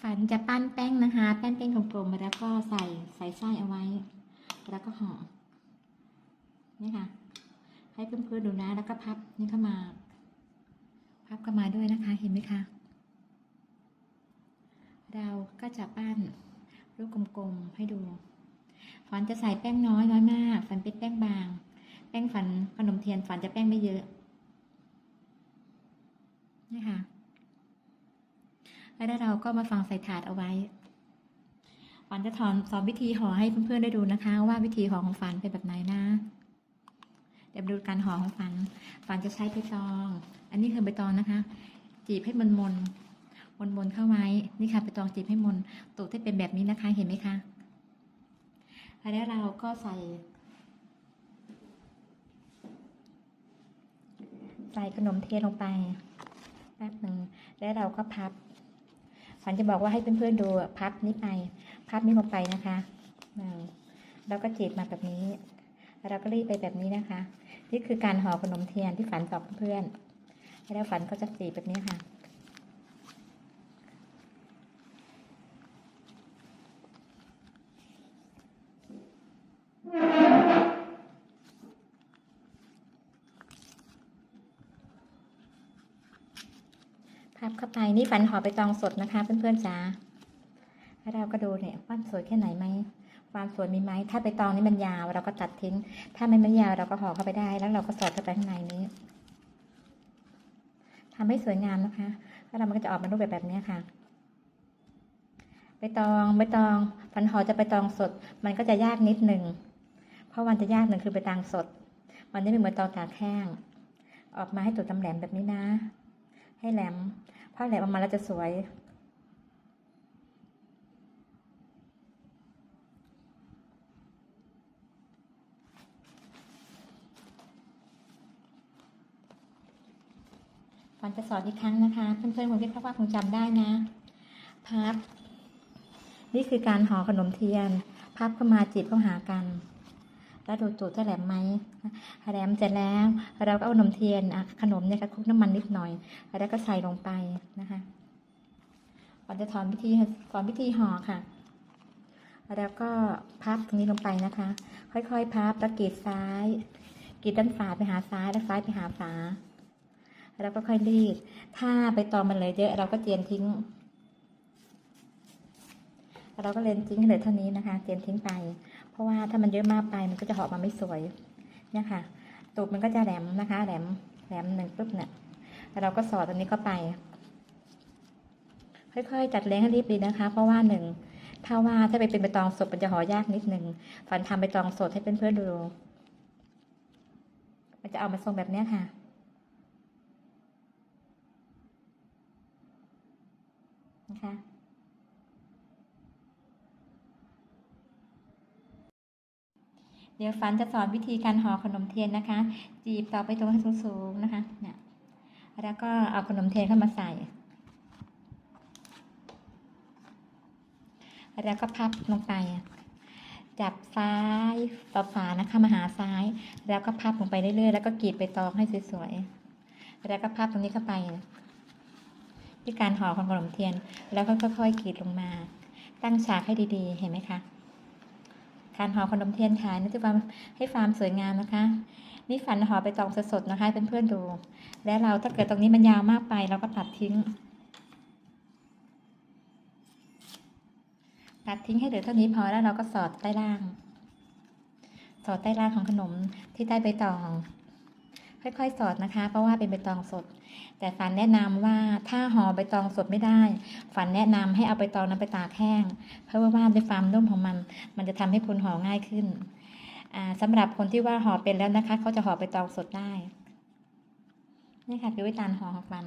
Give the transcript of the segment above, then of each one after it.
ฝันจะปั้นแป้งนะคะ แป้งเป็นกลมๆแล้วก็ใส่ใส่ไส้เอาไว้ แล้วก็ห่อนี่ค่ะ ให้เพื่อนๆดูนะ แล้วก็พับนี่เข้ามา พับเข้ามาด้วยนะคะ เห็นไหมคะเราก็จะปั้นรูปกลมๆให้ดูฝันจะใส่แป้งน้อยน้อยมากฝันเป็นแป้งบาง แป้งฝันขนมเทียนฝันจะแป้งไม่เยอะนี่ค่ะ แล้วเราก็มาฟังใส่ถาดเอาไว้ฝันจะถอนสอนวิธีห่อให้เพื่อนๆได้ดูนะคะ ว่าวิธีห่อของฝันเป็นแบบไหนนะเดี๋ยวมาดูการห่อของฝันฝันจะใช้ใบตอง อันนี้คือใบตองนะคะ จีบให้มันมนมนมนเข้าไว้นี่ค่ะใบตองจีบให้มนตูดให้เป็นแบบนี้นะคะเห็นไหมคะแล้วเราก็ใส่ ใส่ขนมเทียนลงไปแป๊บหนึ่งแล้วเราก็พับ ฝันจะบอกว่าให้เพื่อนๆดูพับนี้ไป พับนี้ลงไปนะคะแล้วก็จีบมาแบบนี้แล้วเราก็รีบไปแบบนี้นะคะ นี่คือการห่อขนมเทียนที่ฝันบอกเพื่อน แล้วฝันก็จะจีบแบบนี้ค่ะ พั บเข้าไปนี่ฝันห่อไปตองสดนะคะ เพื่อนๆจ๋าแล้วเราก็ดูเนี่ยว่าสวยแค่ไหนไหมความสวยมีไหมถ้าไปตองนี่มันยาว เราก็ตัดทิ้ง ถ้ามันไม่ยาวเราก็ห่อเข้าไปได้ แล้วเราก็สอดเข้าไปข้างในนี้ทำให้สวยงามนะคะ แล้วเรามันก็จะออกมารูปแบบแบบนี้ค่ะใบตองใบตองฝันห่อจะไปตองสด มันก็จะยากนิดหนึ่งเพราะวันจะยากหนึ่งคือไปตองสด มันไม่เหมือนตองตากแห้งออกมาให้ตัวตำแหลมแบบนี้นะ ให้แหลม พอแหลมออกมาแล้วจะสวยฟันจะสอนอีกครั้งนะคะ เพื่อนๆคงที่ว่าคงจำได้นะพับ นี่คือการห่อขนมเทียน พับเข้ามาจีบเข้าหากัน แล้วดูตูดจะแหลมไหมแหลมเสร็จแล้วเราก็เอานมเทียนขนมเนี่ยคลุกน้ำมันนิดหน่อย แล้วก็ใส่ลงไปนะคะก่อนจะถอนวิธีสอนวิธีห่อค่ะแล้วก็พับตรงนี้ลงไปนะคะ ค่อยๆ พับแล้วกรีดซ้ายกรีดด้านฝาไปหาซ้ายแล้วซ้ายไปหาฝาแล้วก็ค่อยรีด ถ้าไปตอมมันเลยเยอะเราก็เจียนทิ้ง เราก็เลนทิ้งให้เหลือเท่านี้นะคะเจียนทิ้งไป เพราะว่าถ้ามันเยอะมากไปมันก็จะหอมมาไม่สวยเนี่ยค่ะตูดมันก็จะแหลมนะคะ แหลมแหลมหนึ่งปุ๊บเนี่ยเราก็สอดตรงนี้เข้าไป ค่อยๆ จัดเลี้ยงให้รีบดีนะคะ เพราะว่าหนึ่งถ้าว่าถ้าไปเป็นใบตองสดมันจะห่อยากนิดหนึ่งฝันทำใบตองสดให้เพื่อนๆดูมันจะเอามาทรงแบบเนี้ยค่ะนะคะ เดี๋ยวฟันจะสอนวิธีการห่อขนมเทียนนะคะ จีบต่อไปตรงให้สูงๆนะคะเนี่ยแล้วก็เอาขนมเทียนเข้ามาใส่ แล้วก็พับลงไป จับซ้ายต่อฝานะคะมาหาซ้าย แล้วก็พับลงไปเรื่อยๆ แล้วก็กรีดไปตองให้สวยๆ แล้วก็พับตรงนี้เข้าไปที่การห่อของขนมเทียน แล้วก็ค่อยๆกรีดลงมา ตั้งฉากให้ดีๆ เห็นไหมคะ การห่อขนมเทียนขายนี่จะความให้ฟาร์มสวยงามนะคะ นี่ฝันห่อไปตองสดๆนะคะให้เพื่อนๆดู และเราถ้าเกิดตรงนี้มันยาวมากไป เราก็ตัดทิ้ง ตัดทิ้งให้เหลือเท่านี้พอแล้วเราก็สอดใต้ล่าง สอดใต้ล่างของขนมที่ใต้ใบตอง ค่อยๆ สอดนะคะ เพราะว่าเป็นใบตองสด แต่ฝันแนะนำว่าถ้าห่อใบตองสดไม่ได้ ฝันแนะนำให้เอาใบตองนั้นไปตากแห้ง เพราะว่าด้วยความนุ่มของมัน มันจะทำให้คุณห่อง่ายขึ้นอ่าสำหรับคนที่ว่าห่อเป็นแล้วนะคะเขาจะห่อใบตองสดได้นี่ค่ะคือวิธีการห่อของฝัน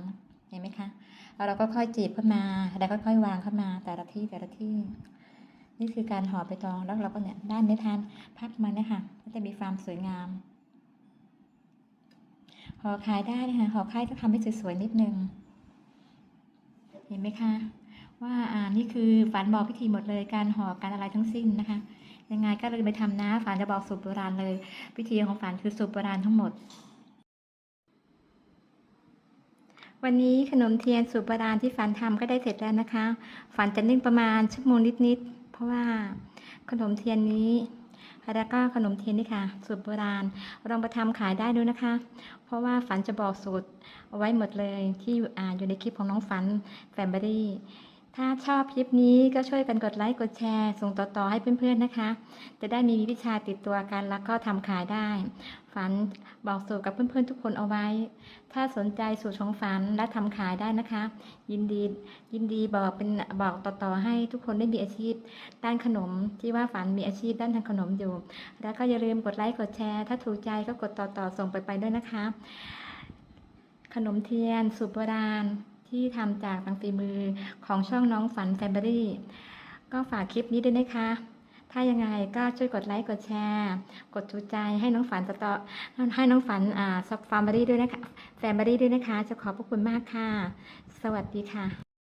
เห็นไหมคะแล้วเราก็ค่อยจีบเข้ามาแล้วก็ค่อยๆวางเข้ามาแต่ละที่แต่ละที่ นี่คือการห่อใบตองแล้วเราก็เนี่ยด้านนี้ทานพักมันนี่ยค่ะก็จะมีความสวยงาม ห่อขายได้นะคะห่อขายต้องทำให้สวยๆนิดนึง เห็นไหมคะ ว่าอ่านี่คือฝันบอกพิธีหมดเลยการห่อการอะไรทั้งสิ้นนะคะ ยังไงก็เลยไปทำนะฝันจะบอกสูตรโบราณเลย พิธีของฝันคือสูตรโบราณทั้งหมด วันนี้ขนมเทียนสูตรโบราณที่ฝันทำก็ได้เสร็จแล้วนะคะ ฝันจะนึ่งประมาณชั่วโมงนิดๆเพราะว่าขนมเทียนนี้ แล้วก็ขนมเทียนนี่ค่ะ สูตรโบราณลองไปทำขายได้ด้วยนะคะ เพราะว่าฝันจะบอกสูตรเอาไว้หมดเลยที่อยู่าอยู่ในคลิปของน้องฝันแฟมเบอรี่ ถ้าชอบคลิปนี้ก็ช่วยกันกดไลค์กดแชร์ ส่งต่อๆให้เพื่อนๆนะคะ จะได้มีวิชาติดตัวกันแล้วก็ทำขายได้ ฝันบอกสูตรกับเพื่อนๆทุกคนเอาไว้ ถ้าสนใจสูตรของฝันและทำขายได้นะคะ ยินดียินดีบอกเป็นบอกต่อๆให้ทุกคนได้มีอาชีพ ด้านขนมที่ว่าฝันมีอาชีพด้านทางขนมอยู่ แล้วก็อย่าลืมกดไลค์กดแชร์ ถ้าถูกใจก็กดต่อๆส่งไปไปด้วยนะคะ ขนมเทียนสูตรโบราณ ที่ทำจากบางฝีมือของช่องน้องฝันแฟมเบอรี่ก็ฝากคลิปนี้ด้วยนะคะ ถ้ายังไงก็ช่วยกดไลค์ กดแชร์ กดถูกใจให้น้องฝันต่อให้น้องฝันอ่าซับฟาร์มเบอรี่ด้วยนะคะ แฟมเบอรี่ด้วยนะคะ จะขอบพระคุณมากค่ะ สวัสดีค่ะ